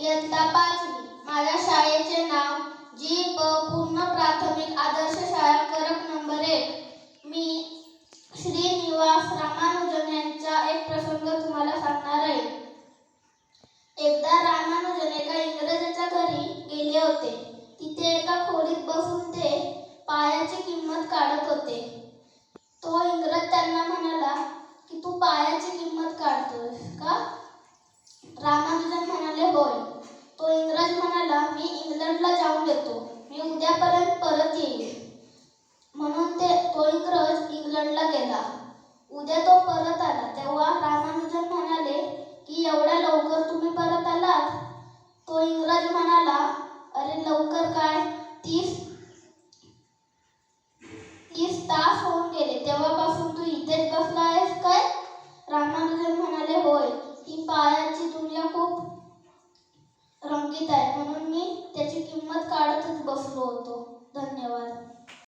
इयत्ता पाचवी. माझ्या शाळेचे नाव जी प पूर्ण प्राथमिक आदर्श शाळा करक नंबर एक. मी श्रीनिवास रामानुजन यांचा एक प्रसंग तुम्हाला सांगणार आहे. एकदा रामानुजन एका इंग्रजाच्या घरी गेले होते. तिथे एका खोलीत बसून ते पायाची किंमत काढत होते. तो इंग्रज त्यांना म्हणाला की तू पायाची किंमत काढतोय का? इंग्रजला जाऊन देतो. मी उद्यापर्यंत परत येईल म्हणून ते तो इंग्रज इंग्लंडला गेला. उद्या तो परत आला. तेव्हा रामानुजन म्हणाले की एवढ्या लवकर तुम्ही परत आलात? तो इंग्रज म्हणाला अरे लवकर काय? तीस तीस तास होऊन गेले. तेव्हापासून तू इथेच बसला आहेस काय? रामानुजन म्हणाले होय. ही पायाची दुनिया खूप रंगीत आहे. म्हणून बसलो होतो धन्यवाद.